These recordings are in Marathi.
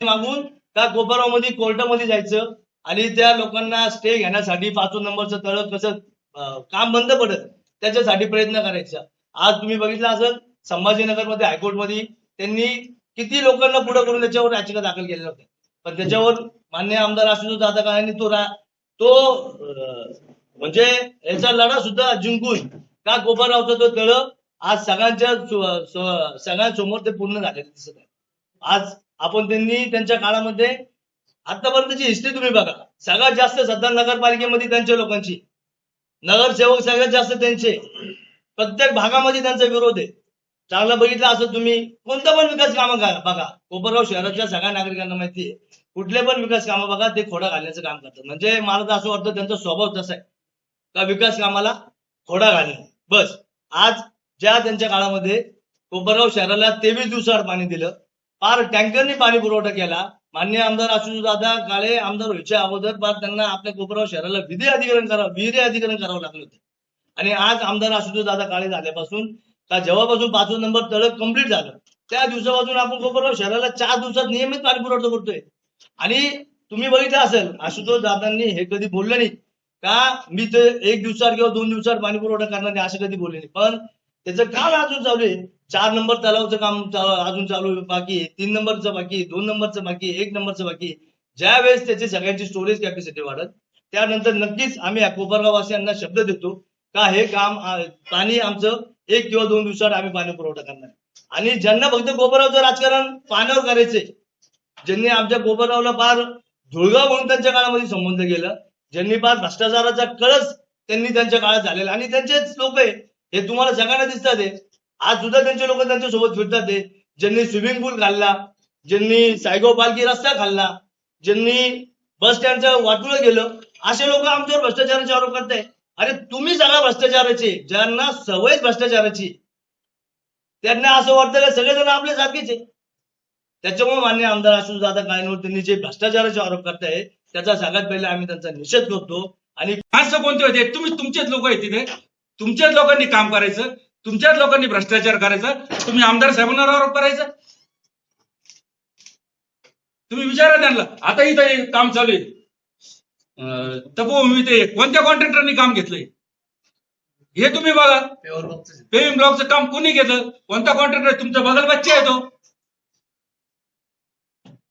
मागून त्या कोपरामध्ये कोर्टामध्ये जायचं आणि त्या लोकांना स्टे घेण्यासाठी पाचवं नंबरचं तळ कसं काम बंद पडत त्याच्यासाठी प्रयत्न करायचा. आज तुम्ही बघितलं असेल संभाजीनगरमध्ये हायकोर्टमध्ये त्यांनी किती लोकांना पुढे करून त्याच्यावर याचिका दाखल केलेल्या होत्या. पण त्याच्यावर मान्य आमदार असू दादा काळांनी तो रा- तो म्हणजे याचा लढा सुद्धा जिंकून का कोपरगावचा तो तळ आज सगळ्यांच्या सगळ्यांसमोर ते पूर्ण झालेलं दिसत आहे. आज आपण त्यांनी त्यांच्या काळामध्ये आतापर्यंतची हिस्ट्री तुम्ही बघा. सगळ्यात जास्त सध्या नगरपालिकेमध्ये त्यांच्या लोकांची. नगरसेवक सगळ्यात जास्त त्यांचे. प्रत्येक भागामध्ये त्यांचा विरोध आहे. चांगलं बघितलं असं तुम्ही कोणतं पण विकास कामं करा बघा. कोपरगाव शहराच्या सगळ्या नागरिकांना माहिती आहे. कुठले पण विकास कामं बघा ते खोडा घालण्याचं काम करतात. म्हणजे मला तर असं वाटतं त्यांचा स्वभाव तसा आहे. का विकास कामाला खोडा घालणे. बस. आज ज्या त्यांच्या काळामध्ये कोपरगाव शहराला तेवीस दिवसाआड पाणी दिलं फार टँकरने पाणी पुरवठा केला. मान्य आमदार आशुतोष दादा काळे आमदार व्हायच्या अगोदर पार त्यांना आपल्या कोपराव शहराला विधी अधिकरण करावं विहिरी अधिकरण करावं लागलं होतं. आणि आज आमदार आशुतोष दादा काळे झाल्यापासून का जेव्हापासून पाचवं नंबर तळक कंप्लीट झालं त्या दिवसापासून आपण कोपराव शहराला चार दिवसात नियमित पाणी पुरवठा करतोय. आणि तुम्ही बघितलं असेल आशुतोष दादांनी हे कधी बोललं नाही. का मी ते एक दिवसात किंवा दोन दिवसात पाणी पुरवठा करणार नाही असं कधी बोलले नाही. पण त्याचं काम अजून चालू आहे चार नंबर तलावचं काम अजून चालू बाकी आहे. तीन नंबरचं बाकी आहे, दोन नंबरचं बाकी आहे, एक नंबरचं बाकी आहे. ज्या वेळेस त्याची सगळ्यांची स्टोरेज कॅपॅसिटी वाढत त्यानंतर नक्कीच आम्ही कोपरगाववासियांना शब्द देतो का हे काम पाणी आमचं एक किंवा दोन दिवसात आम्ही पाणी पुरवठा करणार. आणि ज्यांना फक्त कोपरगावचं राजकारण पाण्यावर करायचंय ज्यांनी आमच्या कोपरगावला फार धुळगाव म्हणून त्यांच्या काळामध्ये संबंध केलं ज्यांनी फार भ्रष्टाचाराचा कळस त्यांनी त्यांच्या काळात झालेला आणि त्यांचेच लोक आहे हे तुम्हाला सगळ्यांना दिसतात आज सुद्धा त्यांचे लोक त्यांच्यासोबत फिरतात ते. ज्यांनी स्विमिंग पूल खाल्ला ज्यांनी सायगाव पालखी रस्ता खाल्ला ज्यांनी बस स्टँडचं वाटूळ गेलं असे लोक आमच्यावर भ्रष्टाचाराचे आरोप करताय अरे तुम्ही सगळ्या भ्रष्टाचाराचे ज्यांना सवयच भ्रष्टाचाराची त्यांना असं वाटतं का सगळेजण आपले सारखेच आहे त्याच्यामुळे मान्य आमदार असून जाधव काळेंवर त्यांनी जे भ्रष्टाचाराचे आरोप करताय त्याचा सगळ्यात पहिले आम्ही त्यांचा निषेध करतो. आणि माणसं कोणते होते? तुम्ही तुमचेच लोक आहेत तिथे. तुमच्याच लोकांनी काम करायचं. तुमच्याच लोकांनी भ्रष्टाचार करायचा तुम्ही आमदार साहेबांना आरोप करायचा. तुम्ही विचारा त्यांना आता इथं काम चालू आहे. तपोभूमी ते कोणत्या कॉन्ट्रॅक्टरनी काम घेतलंय? हे तुम्ही बघा. पेविंग ब्लॉकचं काम कोणी घेतलं? कोणता कॉन्ट्रॅक्टर तुमचा बगल बच्चे आहे तो.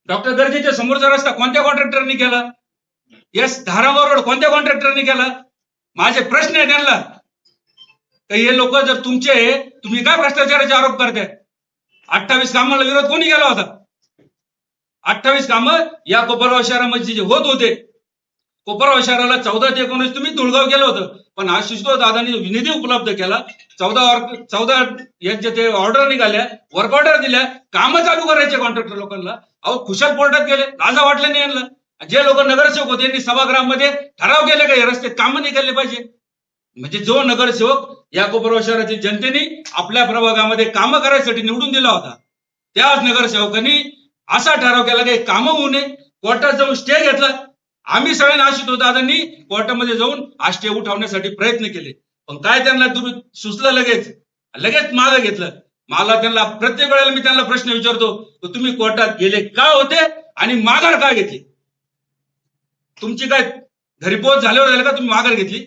डॉक्टर गर्जेच्या समोरचा रस्ता कोणत्या कॉन्ट्रॅक्टरनी केला? यस धारावर रोड कोणत्या कॉन्ट्रॅक्टरनी केला? माझे प्रश्न आहे त्यांना. तर हे लोक जर तुमचे तुम्ही काय भ्रष्टाचाराचे आरोप करताय? अठ्ठावीस कामाला विरोध कोणी केला होता? अठ्ठावीस कामं या कोपरगाव शहरामध्ये जे होत होते. कोपरगाव शहराला चौदा ते एकोणीस तुम्ही धुळगाव केलं होतं. पण आशिष दादांनी निधी उपलब्ध केला. चौदा चौदा यांच्या ते ऑर्डर निघाल्या वर्क ऑर्डर दिल्या. कामं चालू करायचे कॉन्ट्रॅक्टर लोकांना. अहो खुशाल कोर्टात गेले लाजा वाटले नाही यांना जे लोक नगरसेवक होते यांनी सभागृहामध्ये ठराव केले का हे रस्ते कामं नाही केले पाहिजे? म्हणजे जो नगरसेवक या कोपरगाव शहरातील जनतेने आपल्या प्रभागामध्ये कामं करायसाठी निवडून दिला होता त्याच नगरसेवकांनी असा ठराव केला की कामं होऊ नये कोर्टात जाऊन स्टे घेतला. आम्ही सगळ्यांना आशित दादांनी कोर्टामध्ये जाऊन हा स्टे उठवण्यासाठी प्रयत्न केले. पण काय त्यांना दूर सुचलं लगेच? लगेच मागं घेतलं. मला त्यांना प्रत्येक वेळेला मी त्यांना प्रश्न विचारतो तुम्ही कोर्टात गेले का होते आणि माघार का घेतली? तुमची काय घरी पोहोच झाल्यावर झालं का? तुम्ही माघार घेतली?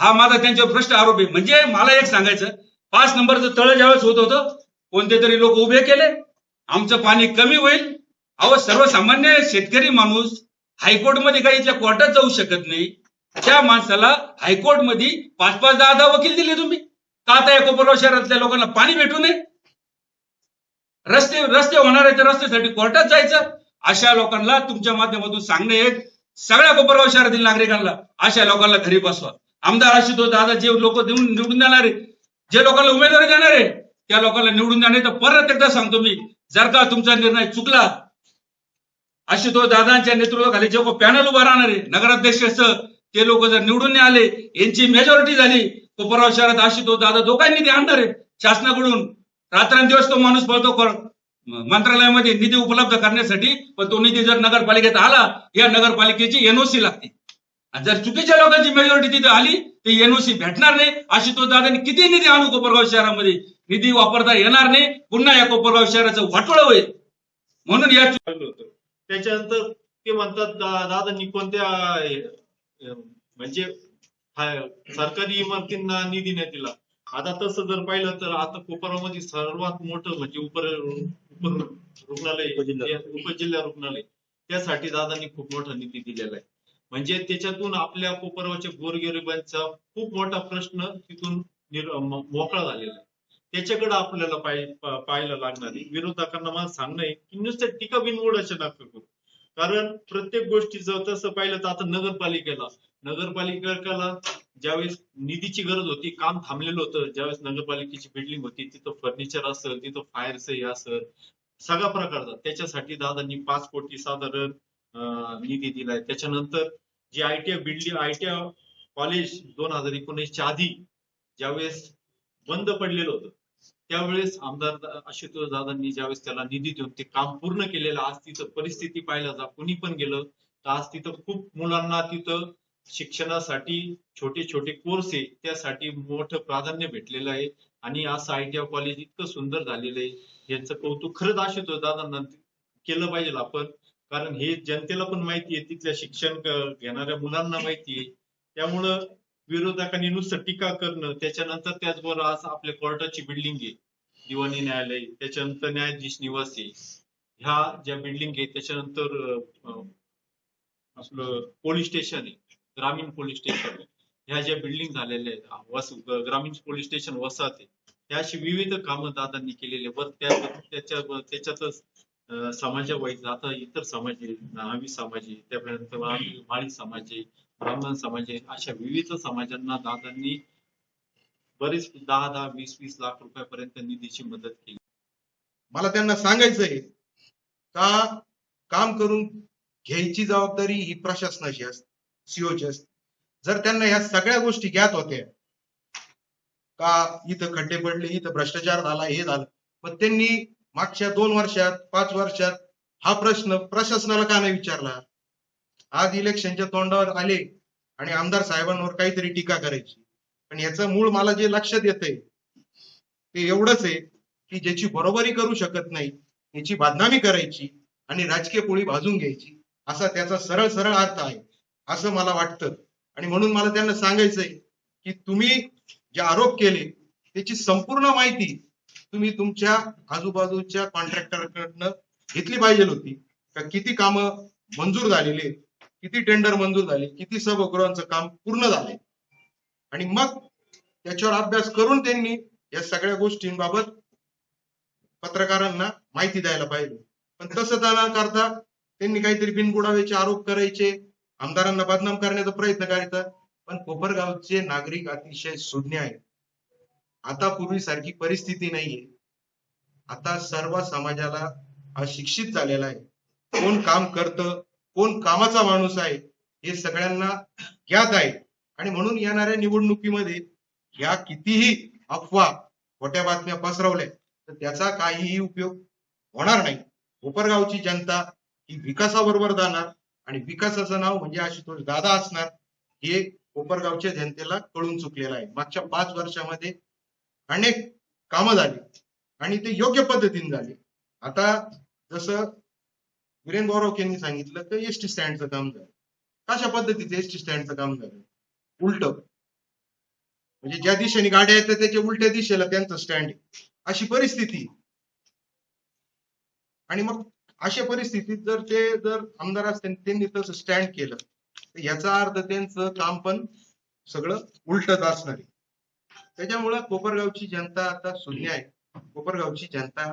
हा माझा त्यांच्यावर प्रश्न आरोप आहे. म्हणजे मला एक सांगायचं पाच नंबरचं तळ ज्यावेळेस होत होतं कोणते तरी लोक उभे केले आमचं पाणी कमी होईल. अहो सर्वसामान्य शेतकरी माणूस हायकोर्टमध्ये काही इथल्या कोर्टात जाऊ शकत नाही. त्या माणसाला हायकोर्टमध्ये पाच पाच दहा दहा वकील दिले तुम्ही. का आता या कोपरगाव शहरातल्या लोकांना पाणी भेटू नये? रस्ते रस्ते होणार आहे तर रस्त्यासाठी कोर्टात जायचं. अशा लोकांना तुमच्या माध्यमातून सांगणे एक सगळ्या कोपरगाव शहरातील नागरिकांना अशा लोकांना घरी बसवा. आमदार आशितो दादा जे लोक देऊन निवडून जाणार आहे जे लोकांना उमेदवारी देणार आहे त्या लोकांना निवडून जाणार तर परत एकदा सांगतो मी जर का तुमचा निर्णय चुकला आशुतोष दादांच्या नेतृत्वाखाली जे पॅनल उभा राहणार आहे नगराध्यक्ष ते लोक जर निवडून आले यांची मेजॉरिटी झाली कोपरगाव शहरात आशुतोष दादा दोघांनी ते आणणार आहे शासनाकडून रात्रंदिवस तो माणूस पळतो मंत्रालयामध्ये निधी उपलब्ध करण्यासाठी पण तो निधी जर नगरपालिकेत आला या नगरपालिकेची एनओसी लागते. जर चुकीच्या लोकांची मेजॉरिटी तिथे आली तर एनओसी भेटणार नाही. आशुतोष दादांनी किती निधी आणू कोपरगाव शहरामध्ये? निधी वापरता येणार नाही. पुन्हा या कोपरगाव शहराचं वाटोळं होईल. म्हणून या त्याच्यानंतर ते म्हणतात दादांनी कोणत्या म्हणजे हा- सरकारी इमारतींना निधी नाही दिला. आता तसं जर पाहिलं तर आता कोपरामध्ये सर्वात मोठं म्हणजे उपर रुग्णालय उपजिल्हा रुग्णालय. त्यासाठी दादांनी खूप मोठा निधी दिलेला आहे. म्हणजे त्याच्यातून आपल्या कोपरगावच्या गोरगरिबांचा खूप मोठा प्रश्न तिथून मोकळा झालेला आहे. त्याच्याकडे आपल्याला पाहायला लागणार आहे. विरोधकांना मला सांगणं आहे की नुसतं टीका बिनवडाच्या नका करू. कारण प्रत्येक गोष्टीचं तसं पाहिलं तर आता नगरपालिकेला नगरपालिकेला ज्यावेळेस निधीची गरज होती काम थांबलेलं होतं ज्यावेळेस नगरपालिकेची बिल्डिंग होती तिथं फर्निचर असेल तिथं फायरचं हे असेल सगळा प्रकारचा त्याच्यासाठी दादांनी पाच कोटी साधारण निधी दिलाय. त्याच्यानंतर जे आयटीआय बिल्डिंग आयटीआय कॉलेज दोन हजार एकोणीसच्या आधी ज्यावेळेस बंद पडलेलं होतं त्यावेळेस आमदार आशुतोष दादांनी ज्यावेळेस त्याला निधी देऊन ते काम पूर्ण केलेलं आज तिथं परिस्थिती पाहायला जा कुणी पण गेलं तर आज तिथं खूप मुलांना तिथं शिक्षणासाठी छोटे छोटे कोर्स आहे त्यासाठी मोठं प्राधान्य भेटलेलं आहे. आणि असं आयटीआय कॉलेज इतकं सुंदर झालेलं आहे. यांचं कौतुक खरंच आशुतोष दादांना केलं पाहिजे आपण. कारण हे जनतेला पण माहिती आहे तिथल्या शिक्षण घेणाऱ्या मुलांना माहिती आहे. त्यामुळं विरोधकांनी नुसतं टीका करणं त्याच्यानंतर त्याचबरोबर आज आपल्या कोर्टाची बिल्डिंग आहे दिवाणी न्यायालय त्याच्यानंतर न्यायाधीश निवास आहे. ह्या ज्या बिल्डिंग आहे त्याच्यानंतर आपलं पोलीस स्टेशन आहे ग्रामीण पोलीस स्टेशन आहे. ह्या ज्या बिल्डिंग झालेल्या आहेत वस ग्रामीण पोलीस स्टेशन वसाहत आहे. त्या अशी विविध कामं दादांनी केलेली व त्याच्या त्याच्यातच समाजावाईज आता इतर समाज नावी समाज आहे त्यापर्यंत माळी समाज आहे ब्राह्मण समाज आहे अशा विविध समाजांना दादांनी बरेच दहा दहा वीस वीस लाख रुपयापर्यंत निधीची मदत केली. मला त्यांना सांगायचंय का काम करून घ्यायची जबाबदारी ही प्रशासनाची असते सीओची असते. जर त्यांना ह्या सगळ्या गोष्टी ज्ञात होत्या का इथं खड्डे पडले इथं भ्रष्टाचार झाला हे झालं पण त्यांनी मागच्या दोन वर्षात पाच वर्षात हा प्रश्न प्रशासनाला का नाही विचारला? आज इलेक्शनच्या तोंडावर आले आणि आमदार साहेबांवर काहीतरी टीका करायची. पण याचं मूळ मला जे लक्षात येतंय ते एवढंच आहे की ज्याची बरोबरी करू शकत नाही याची बदनामी करायची आणि राजकीय पोळी भाजून घ्यायची असा त्याचा सरळ सरळ अर्थ आहे असं मला वाटतं. आणि म्हणून मला त्यांना सांगायचंय की तुम्ही जे आरोप केले त्याची संपूर्ण माहिती तुम्ही तुमच्या आजूबाजूच्या कॉन्ट्रॅक्टरकडनं घेतली पाहिजे होती. का किती कामं मंजूर झालेली किती टेंडर मंजूर झाले? किती सभागृहांचं काम पूर्ण झाले? आणि मग त्याच्यावर अभ्यास करून त्यांनी या सगळ्या गोष्टींबाबत पत्रकारांना माहिती द्यायला पाहिजे. पण तसं त्या करता त्यांनी काहीतरी बिनबुडावेचे आरोप करायचे. आमदारांना बदनाम करण्याचा प्रयत्न करायचा. पण कोपरगावचे नागरिक अतिशय सुज्ञ आहेत. आता पूर्वीसारखी परिस्थिती नाहीये. आता सर्व समाजाला अशिक्षित झालेला आहे. कोण काम करतं कोण कामाचा माणूस आहे हे सगळ्यांना ज्ञात आहे. आणि म्हणून येणाऱ्या निवडणुकीमध्ये या कितीही अफवा खोट्या बातम्या पसरवल्या तर त्याचा काहीही उपयोग होणार नाही. कोपरगावची जनता ही विकासाबरोबर जाणार आणि विकासाचं नाव म्हणजे आशुतोष दादा असणार हे कोपरगावच्या जनतेला कळून चुकलेलं आहे. मागच्या पाच वर्षामध्ये अनेक कामं झाली. आणि ते योग्य पद्धतीने झाले. आता जसं वीरेन गौरव यांनी सांगितलं तर एस टी स्टँडचं काम झालं. कशा पद्धतीचं एस टी स्टँडचं काम झालं? उलट. म्हणजे ज्या दिशेने गाड्या येतात त्याच्या उलट्या दिशेला त्यांचं स्टँड अशी परिस्थिती. आणि मग अशा परिस्थितीत जर ते जर आमदार असतील त्यांनी तसं स्टँड केलं तर याचा अर्थ त्यांचं काम पण सगळं उलटच असणार आहे. त्याच्यामुळं कोपरगावची जनता आता शून्य आहे. कोपरगावची जनता